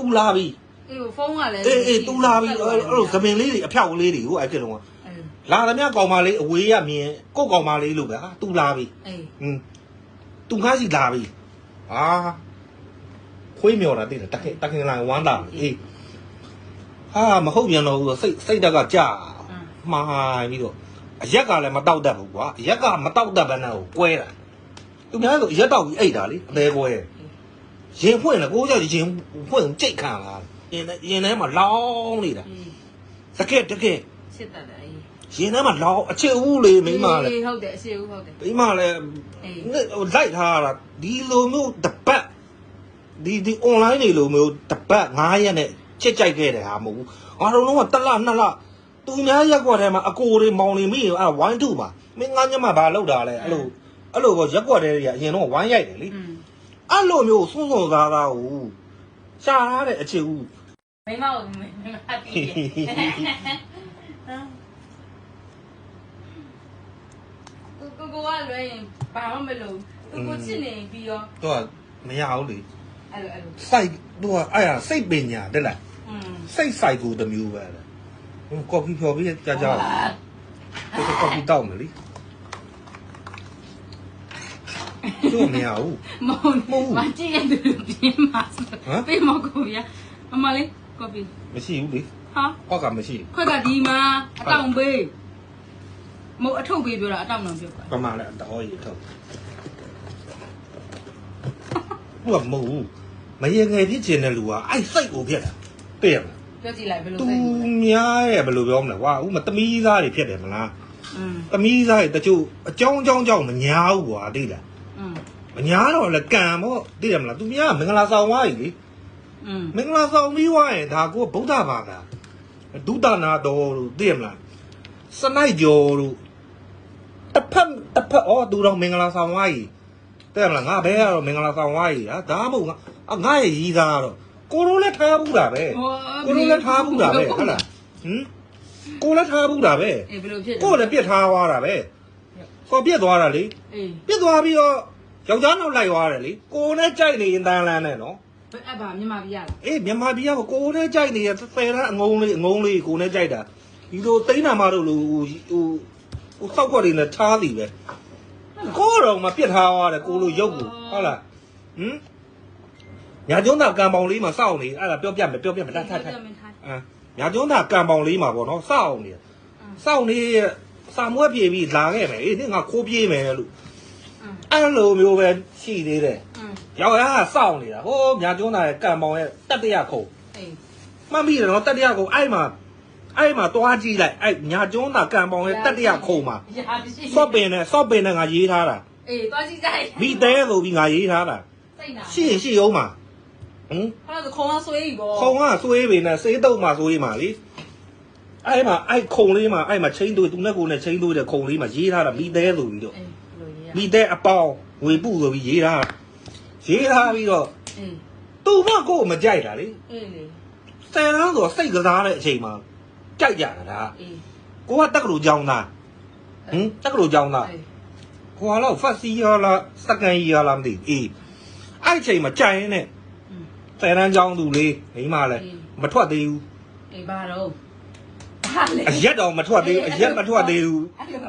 တူလာပြီအေးဖုန်းကလည်းအေးအေးတူလာပြီအဲ့အဲ့လိုသမင်လေးတွေအဖြောက်လေးတွေဟိုအဲ့ကလုံးကအေးလာသမျှကောင်မလေးအဝေးရမြင်ကိုယ့်ကောင်မလေးလို့ပဲဟာတူလာပြီအေးဟွန်းတူခါစီလာပြီဟာခွေးမြော်တာတိတယ်တခင်တခင်လာဝမ်းတာအေးဟာမဟုတ်ပြန်တော့ဘူးဆိုစိတ်စိတ်တက်ကကြာမှားပြီးတော့အရက်ကလည်းမတောက်တတ်ဘူးကွာအရက်ကမတောက်တတ်ဘဲနဲ့ကိုကွဲတာသူများဆိုအရက်တောက်ပြီးအိတ်တာလေအသေးကွဲ ရင်ဖွင့်လေကိုကြောက်ရင်ဖွင့်ကြိတ်ခံလာရင်ထဲရင်ထဲမှာလောင်းနေတာအေးတကက်တကက်ချစ်တတ်တယ်အေးရင်ထဲမှာလောင်းအချစ်ဦးလေမိန်းမလေအေးဟုတ်တယ်အရှိဦးဟုတ်တယ်မိန်းမလည်းအေးနဲ့ဟိုလိုက်ထားတာဒီလိုမျိုးတပတ်ဒီဒီ online တွေလိုမျိုးတပတ်9ရက်နဲ့ချစ်ကြိုက်ခဲ့တယ်ဟာမဟုတ်ဘူးငါတို့လုံးကတစ်လနှစ်လသူများရက်ကွက်ထဲမှာအကိုတွေမောင်တွေမိရင်အဲ့ဝိုင်းထုမှာမင်းငါညမဘာလောက်တာလဲအဲ့လိုအဲ့လိုပေါ့ရက်ကွက်တွေကအရင်တော့ဝိုင်းရိုက်တယ်လေอืม အဲ့လိုမျိုးစွန်းစွန်းသားသားကိုရှားထားတဲ့အချစ်ဦးမိမကိုမိမတီးကိုကိုကလွယ်ရင်ဘာမှမလုပ်ကိုကိုချစ်နေပြီးရောတော့မရဘူးလေအဲ့လိုအဲ့လိုစိုက်တော့အဲ့ဒါစိတ်ပညာတဲ့လားอืมစိတ်ဆိုင်ကိုတစ်မျိုးပဲလေဟိုကော်ဖီဖြော်ပြီးကြာကြာကိုကော်ဖီတောက်မယ်လေ တို့မရဘူးမဟုတ်မကြည့်ရတယ်ပြင်းမှာပေးမကိုရအမလေးကော်ဖီမရှိဘူးလေဟာဟောက်ကမရှိခွက်ကဒီမှာအတောင်ပေးမဟုတ်အထုပ်ပေးပြောတာအတောင်တော့ပြောပါပမာလည်းတော်ရည်ထုတ်ဘူးကမဟုတ်ဘူးမရေငယ်ဖြစ်ခြင်းတဲ့လူကအဲ့စိတ်ကိုဖြစ်တာသိရမလားပြောကြည့်လိုက်ဘယ်လိုသူသိလဲများရဲ့ဘယ်လိုပြောမလဲကွာဥမာသမီးသားတွေဖြစ်တယ်မလားอืมသမီးသားတွေတချို့အကြောင်းအကြောင်းကြောင့်မညာဘူးကွာသိလား အညာတော့လည်းကံပေါ့သိတယ်မလားသူများကမင်္ဂလာဆောင်သွားပြီလေอืมမင်္ဂလာဆောင်ပြီးသွားရင်ဒါကိုဗုဒ္ဓဘာသာဒုဒနာတော်လို့သိရမလားစနိုက်ကျော်တို့တစ်ဖက်တစ်ဖက်ဩသူတော့မင်္ဂလာဆောင်သွားပြီတဲ့မလားငါဘဲကတော့မင်္ဂလာဆောင်သွားပြီဟာဒါမှမဟုတ်ငါအငါရဲ့ရည်သားကတော့ကိုလိုလည်းထားဘူးတာပဲကိုလိုလည်းထားဘူးတာပဲဟုတ်လားဟင်ကိုလည်းထားဘူးတာပဲအေးဘယ်လိုဖြစ်ကိုလည်းပြစ်ထားသွားတာပဲဟောပြစ်သွားတာလေအေးပြစ်သွားပြီးတော့ ယောက်ျားနောက်လိုက်သွားတယ်လေကိုနဲ့ကြိုက်နေရင်တန်းလန်းနဲ့နော်ဘယ်အပါမြန်မာပြည်ရလားအေးမြန်မာပြည်ကကိုနဲ့ကြိုက်နေရဆယ်တန်းအငုံလေးအငုံလေးကိုနဲ့ကြိုက်တာဒီလိုတိန်းနာမတို့လိုဟိုဟိုဟိုစောက်ခွက်တွေနဲ့ထားသည်ပဲကိုတော့မပြစ်ထားသွားတယ်ကိုလိုရုပ်ကိုဟုတ်လားဟမ်ညာကျုံးတာကံပေါင်လေးမှာစောင့်နေအဲ့ဒါပြောပြမယ်ပြောပြမယ်တတ်ထတ်ထတ်အာညာကျုံးတာကံပေါင်လေးမှာပေါ့နော်စောင့်နေစောင့်နေစာမွက်ပြေပြီးလာခဲ့မယ်အေးငါခိုးပြေးမယ်လို့ အဲ့လိုမျိုးပဲရှိသေးတယ်อืมယောက်ျားကစောင့်နေတာဟိုးညာကျုံးတာရဲ့ကံပေါင်ရဲ့တတရခုံအေးမှတ်မိတယ်နော်တတရခုံအဲ့မှာအဲ့မှာတွားကြည့်လိုက်အဲ့ညာကျုံးတာကံပေါင်ရဲ့တတရခုံမှာရာရှိစော့ပင်နဲ့စော့ပင်နဲ့ငါရေးထားတာအေးသွားကြည့်ကြိုက်မိတဲဆိုပြီးငါရေးထားတာစိတ်နာရှိရင်ရှိအောင်မှာဟမ်ဟာဆိုခေါင်းကဆွေးပြီပေါ့ခုံကဆွေးပင်နဲ့စေးတုံမှာဆွေးမှာလေအဲ့မှာအဲ့ခုံလေးမှာအဲ့မှာချင်းသွေးသူနဲ့ကိုယ်နဲ့ချင်းသွေးတဲ့ခုံလေးမှာရေးထားတာမိတဲဆိုပြီးတော့အေးဘယ်လိုရေးရ မိတဲအပေါင်းဝေပုဆိုပြီးရေးထားတာရေးထားပြီးတော့အေးသူ့မကိုယ်မကြိုက်တာလေအေးလေဆယ်တန်းဆိုစိတ်ကစားတဲ့အချိန်မှာကြိုက်ကြတာဒါအေးကိုကတက္ကသိုလ်ကျောင်းသားဟင်တက္ကသိုလ်ကျောင်းသားအေးဟိုကတော့ first year လား second year လားမသိဘူးအေးအဲ့အချိန်မှာကြိုက်ရင်နဲ့อืมဆယ်တန်းကျောင်းသူလေးမိမလည်းအေးမထွက်သေးဘူးအေးဘာတော့ ဘာလဲအရက်တော့မထွက်သေးဘူးအရက်မထွက်သေးဘူး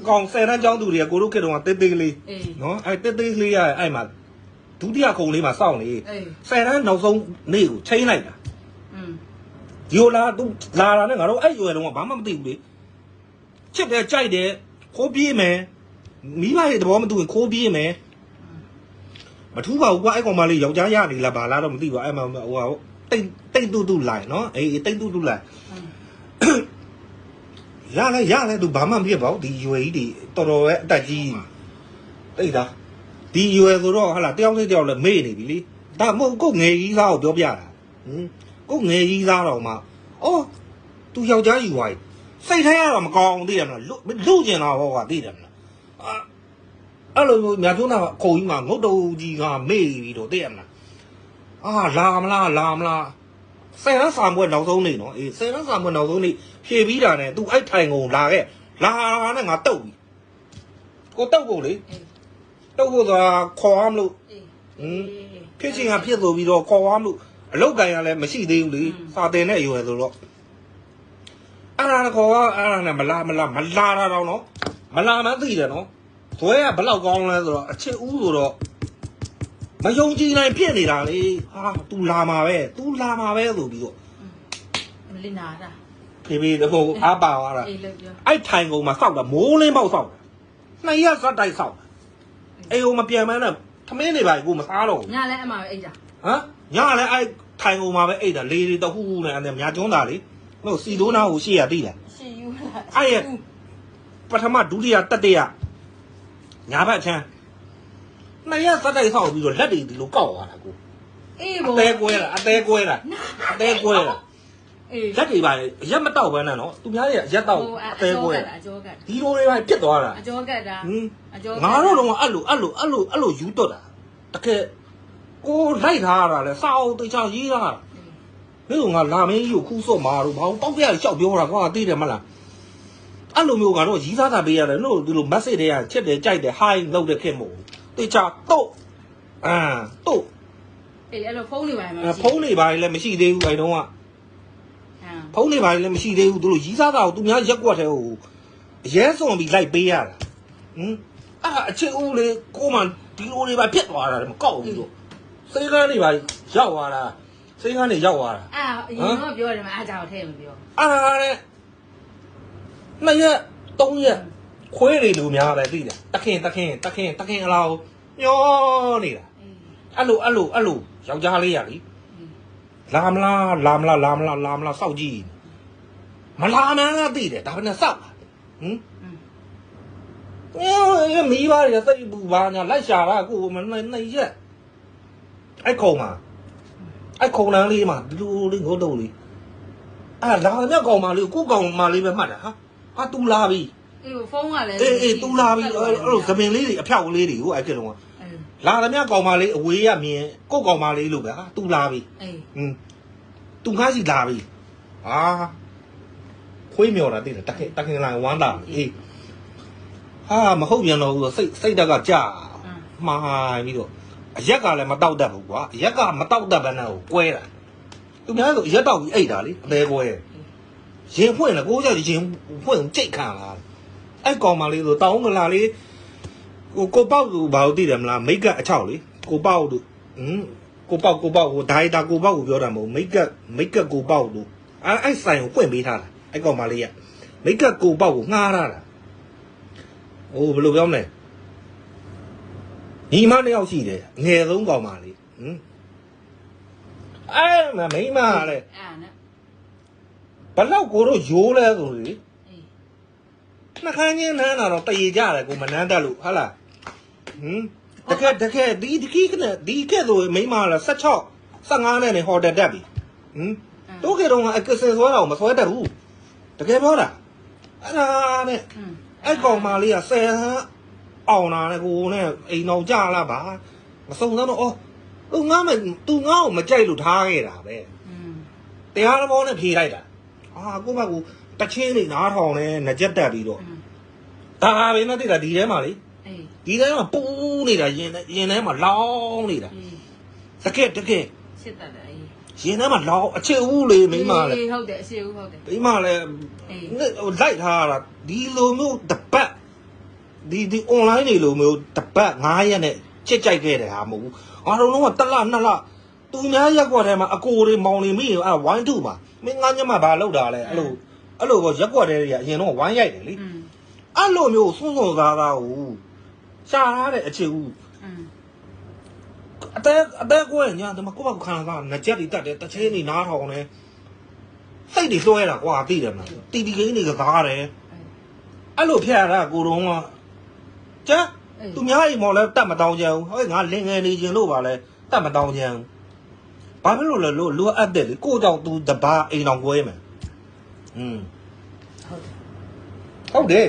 အကောင်ဆယ်တန်းကျောင်းသူတွေကကိုတို့ခေတ်တုန်းကတေးသေးလေးအေးနော်အဲ့တေးသေးလေးရအဲ့မှာဒုတိယခုံလေးမှာစောင့်နေအေးဆယ်တန်းနောက်ဆုံးနေ့ကိုချိန်လိုက်တာอืมဒီလိုလာသူလာတာနဲ့ငါတို့အဲ့ရွယ်တုန်းကဘာမှမသိဘူးလေချစ်တယ်ကြိုက်တယ်ခိုးပြေးမယ်မိဘရဲ့သဘောမတူရင်ခိုးပြေးမယ်မထူးပါဘူးကွာအဲ့ကောင်မလေးယောက်ျားရနေလားဘာလားတော့မသိပါဘူးအဲ့မှာဟိုဟာတိတ်တိတ်တူတူလိုက်နော်အေးအေးတိတ်တူတူလိုက် ရလဲရလဲသူဘာမှမဖြစ်ပါဘူးဒီရွယ်ကြီးတွေတော်တော်ပဲအတက်ကြီးတိတ်တာဒီရွယ်ဆိုတော့ဟာလာတယောက်နဲ့တယောက်လည်းမေ့နေပြီလေဒါမဟုတ်ကိုယ်ငယ်ကြီးသားကိုပြောပြတာဟင်ကိုယ်ငယ်ကြီးသားတော့မှအော်သူယောက်ျားကြီးဝိုင်းစိတ်ထဲကတော့မကောင်းသိတယ်မလားလူလူကျင်တော့ဟောကသိတယ်မလားအာအဲ့လိုမျိုးမြတ်ထုံးတာခုံကြီးမှာငုတ်တုံကြီးကမေ့ပြီးတော့သိရမလားအာလာမလားလာမလား ဆယ်ရန်စာမွဲနောက်ဆုံးနေနော်အေးဆယ်ရန်စာမွဲနောက်ဆုံးနေဖြေပြီးတာနဲ့ तू အဲ့ထိုင်ကုန်လာခဲ့လာတာနဲ့ငါတုတ်ပြီကိုတုတ်ဖို့လေ အေး တုတ်ဖို့ဆိုတာခေါ်ရမလို့ အေး ဟင်ဖြစ်ချင်းကဖြစ်ဆိုပြီးတော့ခေါ်ရမလို့ အလုတ်ကန်ရလည်းမရှိသေးဘူးလေ อืม စာတင်တဲ့အရွယ်ဆိုတော့အဲ့ဒါကောအဲ့ဒါနဲ့မလာမလာမလာတာတော့နော်မလာမှသိတယ်နော်ဇွဲကဘလောက်ကောင်းလဲဆိုတော့အချစ်ဦးဆိုတော့ မယုံကြည်နိုင်ဖြစ်နေတာလေဟာ तू လာမှာပဲ तू လာမှာပဲဆိုပြီးတော့မလီနာတာဖေဖေတော့ဟိုအားပါသွားတာအေးလို့ပြောအဲ့ထိုင်ကုန်မှာစောက်တာမိုးလင်းပေါက်စောက်တာနှစ်ရက်စက်တိုက်စောက်တာအေးဟိုမပြန်မန်းနဲ့သမင်းနေပါဘူးကိုမစားတော့ဘူးညလည်းအမှပဲအိတ်တာဟမ်ညလည်းအဲ့ထိုင်ကုန်မှာပဲအိတ်တာလေတွေတဟူးဟူးနဲ့အဲ့ဒါမြာကျွန်းတာလေဟိုစီတိုးနာကိုရှေ့ရတိလားရှီယူလာအဲ့ရဲ့ပထမဒုတိယတတိယညာဘက်ချမ်း နှစ်ရက်စက်တိုက်စောက်ပြီးတော့လက်တွေဒီလိုကောက်သွားတာကိုအေးအဘောသေးကွဲတာအသေးကွဲတာအသေးကွဲတာအေးလက်တွေပါလေရက်မတောက်ဘဲနဲ့နော်သူများရဲ့ရက်တောက်အသေးကွဲအကျော်ကတ်ဒီလိုတွေပါဖြစ်သွားတာအကျော်ကတ်တာဟင်အကျော်ငါတို့တော့အဲ့လိုအဲ့လိုအဲ့လိုအဲ့လိုယူတော့တာတကယ်ကိုလိုက်ထားရတာလေစာအုပ်တေချာရေးတာမင်းကငါလာမင်းကြီးကိုခူးစော့မာတော့ဘာလို့တောက်ပြရရှောက်ပြောတာကွာသိတယ်မလားအဲ့လိုမျိုးကတော့ရီးစားတာပေးရတယ်လို့ဒီလို message တွေကချက်တယ်ကြိုက်တယ် hi လုပ်တဲ့ခင်မို့ တေချာတော့အာတော့အေးအဲ့လိုဖုန်းနေပါမှာဖုန်းတွေပါလည်းမရှိသေးဘူးအဲ့တုန်းကဟမ်ဖုန်းတွေပါလည်းမရှိသေးဘူးသူတို့ရီးစားတာကိုသူများရက်ကွက်တဲ့ဟိုအရဲစွန်ပြီးလိုက်ပေးရတာဟင်အဲ့ဒါအချစ်ဦးလေးကိုမှဒီလိုတွေပါဖြစ်သွားတာလေမကောက်ဘူးလို့စိတ်ကန်းတွေပါရောက်သွားတာစိတ်ကန်းတွေရောက်သွားတာအာအရင်ကပြောတယ်မှာအားကြောင့်ထဲမပြောအဲ့ဒါနဲ့နှစ်ရက်သုံးရက် ခွေးတွေလူများပဲသိတယ်တခင်တခင်တခင်တခင်အလားညောနေတာအေးအဲ့လိုအဲ့လိုအဲ့လိုယောက်ျားလေးရလीလာမလားလာမလားလာမလားလာမလားစောက်ကြည့်မလာမှန်းလားသိတယ်ဒါပေမဲ့စောက်ဟင်အဲမီးပါရစိတ်ပူပါညာလိုက်ရှာတာကိုမနိုင်နိုင်ရက်အဲ့ခုံမှာအဲ့ခုံတန်းလေးမှာဒီလိုလေးငုတ်တုံလေးအဲ့လာမြတ်ကောင်မလေးကိုကောင်မလေးပဲမှတ်တာဟာဟာတူလာပြီ အေးဖုန်းကလည်းအေးအေးတူလာပြီအဲ့လိုသမင်လေးတွေအဖြောက်လေးတွေကိုအဲ့ကဲတော့အေးလာသမျှကောင်မလေးအဝေးရမြင်ကိုကောင်မလေးလို့ပဲဟာတူလာပြီအေးဟင်းတူငါးစီလာပြီဟာခွေးမြော်တာသိတယ်တခင်တခင်လာဝမ်းတာအေးဟာမဟုတ်ပြန်တော့ဘူးဆိုစိတ်စိတ်တက်ကကြာမှားပြီးတော့အရက်ကလည်းမတောက်တတ်ဘူးကွာအရက်ကမတောက်တတ်ဘဲနဲ့ကိုကွဲတာသူများဆိုအရက်တောက်ပြီးအိတ်တာလေအသေးကွဲရင်ဖွင့်လားကိုကြောက်ရင်ဖွင့်ကြိတ်ခံလာ အဲ့ကောင်မလေးဆိုတောင်းမလာလေးကိုကိုပေါက်သူဘာလို့သိတယ်မလားမိတ်ကအချောက်လေကိုပေါက်သူဟင်းကိုပေါက်ကိုပေါက်ကိုဒိုင်တာကိုပေါက်ကိုပြောတာမဟုတ်မိတ်ကမိတ်ကကိုပေါက်သူအဲ့အဲ့ဆိုင်ကိုဖွင့်ပေးထားတာအဲ့ကောင်မလေးကမိတ်ကကိုပေါက်ကိုငှားထားတာဟိုဘယ်လိုပြောမလဲညီမနှစ်ယောက်ရှိတယ်ငယ်ဆုံးကောင်မလေးဟင်းအဲ့မမိမတဲ့အာနဲ့ဘလောက်ကိုတို့ရိုးလဲဆိုလေအေး နှခမ်းချင်းနန်းတာတော့တရေကြတယ်ကိုမနန်းတတ်လို့ဟုတ်လားဟင်တကယ်တကယ်ဒီဒီကိကနဲ့ဒီကဲဆိုမိမလား16 15နဲ့နေဟော်တယ်တက်ပြီဟင်တို့ကေတော့အကစင်ဆွဲတာကိုမဆွဲတတ်ဘူးတကယ်ပြောတာအဲ့ဒါနဲ့အဲ့ကောင်မလေးကဆယ်ဟန်းအောင်လာနဲ့ကိုနဲ့အိမ်တော်ကြလာပါမစုံတော့တော့သူငါ့မသူငါ့ကိုမကြိုက်လို့ထားခဲ့တာပဲတရားသဘောနဲ့ဖြေလိုက်တာ အာကိုမကူတချင်းနေနားထောင်နေငကြက်တက်ပြီးတော့อืมဒါပဲနဲ့တိတာဒီထဲမှာလေအေးဒီထဲမှာပူးနေတာရင်ထဲရင်ထဲမှာလောင်းနေတာအေးတကယ်တကယ်ချစ်တတ်တယ်အေးရင်ထဲမှာလောင်းအချစ်ဦးလေမိမလေအေးဟုတ်တယ်အရှိဦးဟုတ်တယ်မိမလေအေးဟိုလိုက်ထားတာဒီလိုမျိုးတပတ်ဒီဒီ online တွေလိုမျိုးတပတ်9ရက်နဲ့ချစ်ကြိုက်ခဲ့တယ်ဟာမဟုတ်ဘူးငါတို့လုံးကတစ်လနှစ်လ သူများရက်ကွက်ထဲမှာအကိုတွေမောင်တွေမိတွေအဲ့ဝိုင်းထုမှာမင်းငါညမဘာလောက်တာလဲအဲ့လိုအဲ့လိုပေါ့ရက်ကွက်တွေကအရင်တော့ဝိုင်းရိုက်တယ်လေအဲ့လိုမျိုးစွန့်စွန့်သားသားကိုရှာရတဲ့အခြေဦးအသက်အသက်ကိုညာဒီမှာကိုယ့်ဘာကိုခံစားငကြက်တွေတက်တယ်တချင်းတွေနားထောင်တယ်စိတ်တွေလွှဲတာကွာသိတယ်မလားတီတီကိန်းတွေကသားတယ်အဲ့လိုဖျက်ရတာကိုတော့ကကြာသူများအိမ်မော်လဲတတ်မတောင်းကြဘူးဟဲ့ငါလင်ငယ်နေခြင်းလို့ပါလဲတတ်မတောင်းကြဘူး ဘာဖြစ်လို့လဲလို့လိုအပ်တယ်လေကိုကြောင့် तू တဘာအိမ်တော်ကွဲမယ်อืมဟုတ်ဟုတ်တယ်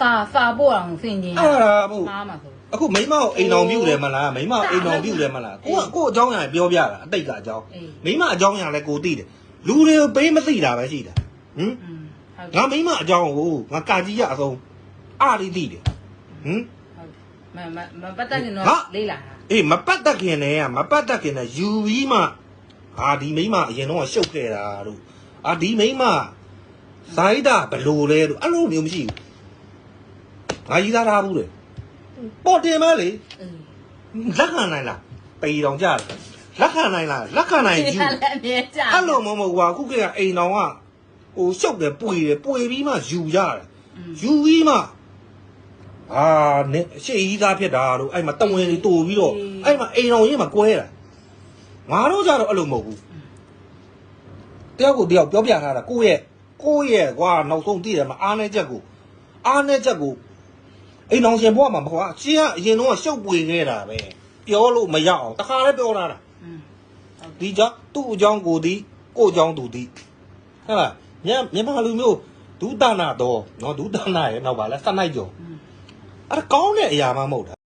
စာစာပို့အောင်စင်ကျင်အာဟုတ်မှားမှာဆိုအခုမိမကိုအိမ်တော်ပြုတယ်မလားမိမအိမ်တော်ပြုတယ်မလားကိုကကိုအကြောင်းအရာပြောပြတာအတိတ်ကအကြောင်းမိမအကြောင်းအရာလည်းကိုသိတယ်လူတွေကိုပေးမသိတာပဲရှိတာဟင်ငါမိမအကြောင်းကိုငါကာကြီးရအဆုံးအားရသိတယ်ဟင် မမမပတ်သက်နေတော့ဟာလေးလာအေးမပတ်သက်ခင်နဲ့ကမပတ်သက်ခင်နဲ့ယူပြီးမှအာဒီမိန်းမအရင်တော့ရှုပ်ခဲ့တာတို့အာဒီမိန်းမဇိုင်းတာဘလို့လဲတို့အဲ့လိုမျိုးမရှိဘူးငါကြီးသားထားဘူးလေပေါ်တင်မလေအေးလက်ခံနိုင်လားပေတောင်ကြတယ်လက်ခံနိုင်လားလက်ခံနိုင်ယူဒီကလည်းအမြဲကြာအဲ့လိုမမဟုတ်ဘူးကွာအခုကအိမ်တော်ကဟိုရှုပ်တယ်ပွေတယ်ပွေပြီးမှယူကြတယ်ယူပြီးမှ အာနဲ့ရှေ့ကြီးသားဖြစ်တာတို့အဲ့မှာတဝင်တွေတူပြီးတော့အဲ့မှာအိမ်တော်ကြီးမှာကွဲတာငါတို့ကြတော့အဲ့လိုမဟုတ်ဘူးတယောက်ကိုတယောက်ပြောပြထားတာကိုယ့်ရဲ့ကိုယ့်ရဲ့ကွာနောက်ဆုံးသိတယ်မှာအားနဲ့ချက်ကိုအားနဲ့ချက်ကိုအိမ်တော်ရှင်ဘွားမှာမကွာရှင်ကအရင်တော့ရှုပ်ပွေခဲ့တာပဲပြောလို့မရအောင်တခါလည်းပြောထားတာဒီကြောင့်သူ့အကြောင်းကိုဒီကို့အကြောင်းသူဒီဟဲ့လားမြန်မာလူမျိုးဒုသနာတော်နော်ဒုသနာရဲ့နောက်ပါလဲစနိုက်ကျော် အဲ့ဒါကောင်းတဲ့အရာမှမဟုတ်တာ